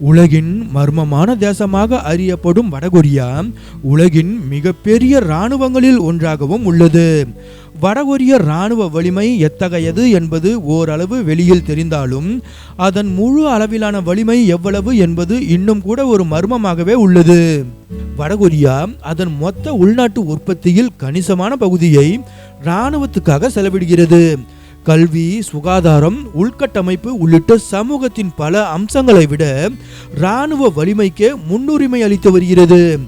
உலகின் மர்மமான தேசமாக அறியப்படும் வடகொரியா உலகின் மிகப்பெரிய இராணுவங்களில் ஒன்றாகவும் உள்ளது. வடகொரிய இராணுவ வலிமை எத்தகையது என்பது ஓரளவு வெளியில் தெரிந்தாலும் அதன் முழு அளவிலான வலிமை எவ்வளவு என்பது இன்னும் கூட ஒரு மர்மமாகவே உள்ளது. வடகொரியா அதன் மொத்த உள்நாட்டு உற்பத்தியில் கணிசமான பகுதியை இராணுவத்துக்காக செலவிடுகிறது. கல்வி சுகாதாரம் உள்கட்டமைப்பு உள்ளிட்ட சமூகத்தின் பல அம்சங்களை விட இராணுவ வலிமைக்கே முன்னுரிமை அளித்து வருகிறது.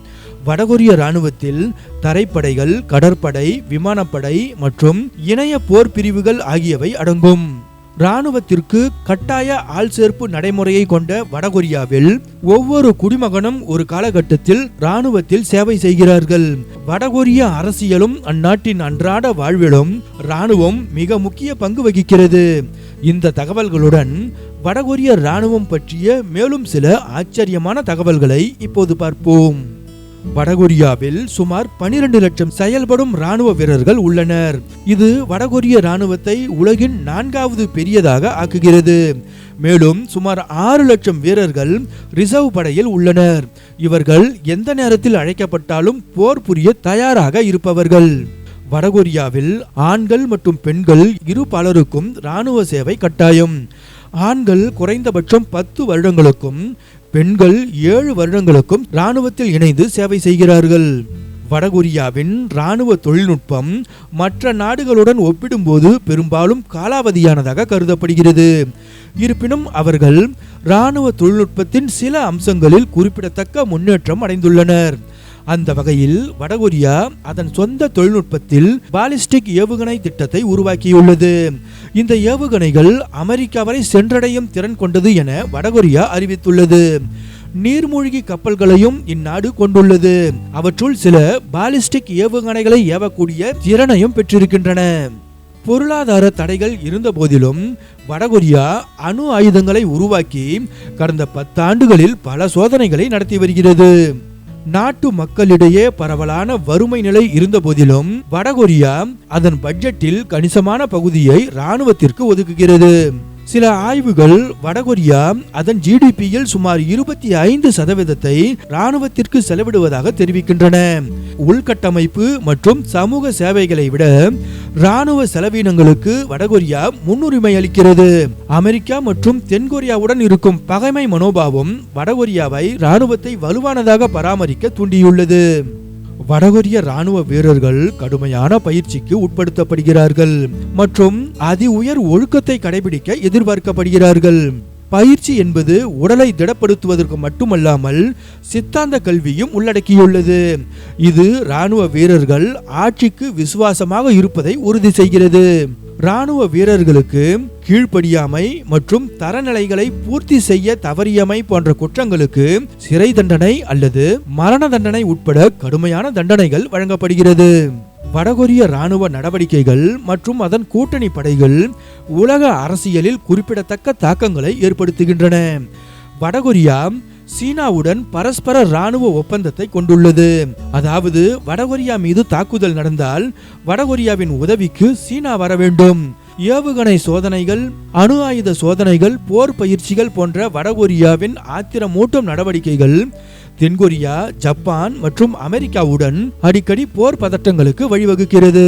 வடகொரிய இராணுவத்தில் தரைப்படைகள் கடற்படை விமானப்படை மற்றும் இணைய போர் பிரிவுகள் ஆகியவை அடங்கும். இராணுவத்திற்கு கட்டாய ஆள் சேர்ப்பு நடைமுறையை கொண்ட வடகொரியாவில் ஒவ்வொரு குடிமகனும் ஒரு காலகட்டத்தில் இராணுவத்தில் சேவை செய்கிறார்கள். வடகொரிய அரசியலும் அந்நாட்டின் அன்றாட வாழ்விலும் இராணுவம் மிக முக்கிய பங்கு வகிக்கிறது. இந்த தகவல்களுடன் வடகொரிய இராணுவம் பற்றிய மேலும் சில ஆச்சரியமான தகவல்களை இப்போது பார்ப்போம். வடகொரியாவில் சுமார் 12 லட்சம் செயல்படும் ராணுவ வீரர்கள் உள்ளனர். இது வடகொரிய ராணுவத்தை உலகின் நான்காவது பெரியதாக ஆக்குகிறது. மேலும் சுமார் ஆறு லட்சம் வீரர்கள் ரிசர்வ் படையில் உள்ளனர். இவர்கள் எந்த நேரத்தில் அழைக்கப்பட்டாலும் போர் புரிய தயாராக இருப்பவர்கள். வடகொரியாவில் ஆண்கள் மற்றும் பெண்கள் இரு பலருக்கும் இராணுவ சேவை கட்டாயம். ஆண்கள் குறைந்தபட்சம் பத்து வருடங்களுக்கும் பெண்கள் ஏழு வருடங்களுக்கும் இராணுவத்தில் இணைந்து சேவை செய்கிறார்கள். வடகொரியாவின் இராணுவ தொழில்நுட்பம் மற்ற நாடுகளுடன் ஒப்பிடும்போது பெரும்பாலும் காலாவதியானதாக கருதப்படுகிறது. இருப்பினும் அவர்கள் இராணுவ தொழில்நுட்பத்தின் சில அம்சங்களில் குறிப்பிடத்தக்க முன்னேற்றம் அடைந்துள்ளனர். அந்த வகையில் வடகொரியா அதன் சொந்த தொழில்நுட்பத்தில் பாலிஸ்டிக் ஏவுகணை திட்டத்தை உருவாக்கியுள்ளது. இந்த ஏவுகணைகள் அமெரிக்கா வரை சென்றடையும் திறன் கொண்டது என வடகொரியா அறிவித்துள்ளது. நீர்மூழ்கி கப்பல்களையும் இந்நாடு கொண்டுள்ளது. அவற்றுள் சில பாலிஸ்டிக் ஏவுகணைகளை ஏவக்கூடிய திறனையும் பெற்றிருக்கின்றன. பொருளாதார தடைகள் இருந்த போதிலும் வடகொரியா அணு ஆயுதங்களை உருவாக்கி கடந்த பத்தாண்டுகளில் பல சோதனைகளை நடத்தி வருகிறது. நாட்டு மக்களிடையே பரவலான வறுமை நிலை இருந்த போதிலும் வடகொரியா அதன் பட்ஜெட்டில் கணிசமான பகுதியை இராணுவத்திற்கு ஒதுக்குகிறது. சில ஆய்வுகள் வடகொரியா அதன் ஜிடிபியில் சுமார் இருபத்தி ஐந்து சதவீதத்தை இராணுவத்திற்கு செலவிடுவதாக தெரிவிக்கின்றன. உள்கட்டமைப்பு மற்றும் சமூக சேவைகளை விட இராணுவ செலவினங்களுக்கு வடகொரியா முன்னுரிமை அளிக்கிறது. அமெரிக்கா மற்றும் தென்கொரியாவுடன் இருக்கும் பகைமை மனோபாவம் வடகொரியாவை ராணுவத்தை வலுவானதாக பராமரிக்க தூண்டியுள்ளது. வடகொரிய ராணுவ வீரர்கள் கடுமையான பயிற்சிக்கு உட்படுத்தப்படுகிறார்கள் மற்றும் அதி உயர் ஒழுக்கத்தை கடைபிடிக்க எதிர்பார்க்கப்படுகிறார்கள். பயிற்சி என்பது உடலை திடப்படுத்துவதற்கு மட்டுமல்லாமல் சித்தாந்த கல்வியும் உள்ளடக்கியுள்ளது. இது இராணுவ வீரர்கள் ஆட்சிக்கு விசுவாசமாக இருப்பதை உறுதி செய்கிறது. இராணுவ வீரர்களுக்கு கீழ்ப்படியாமை மற்றும் தரநிலைகளை பூர்த்தி செய்ய தவறியமை போன்ற குற்றங்களுக்கு சிறை தண்டனை அல்லது மரண தண்டனை உட்பட கடுமையான தண்டனைகள் வழங்கப்படுகிறது. வடகொரிய ராணுவ நடவடிக்கைகள் மற்றும் அதன் கூட்டணி படைகள் உலக அரசியலில் குறிப்பிடத்தக்க தாக்கங்களை ஏற்படுத்துகின்றன. வடகொரியா சீனாவுடன் பரஸ்பர ராணுவ ஒப்பந்தத்தை கொண்டுள்ளது. அதாவது வடகொரியா மீது தாக்குதல் நடந்தால் வடகொரியாவின் உதவிக்கு சீனா வர வேண்டும். ஏவுகணை சோதனைகள் அணு ஆயுத சோதனைகள் போர் பயிற்சிகள் போன்ற வடகொரியாவின் ஆத்திரமூட்டும் நடவடிக்கைகள் தென்கொரியா ஜப்பான் மற்றும் அமெரிக்காவுடன் அடிக்கடி போர் பதட்டங்களுக்கு வழிவகுக்கிறது.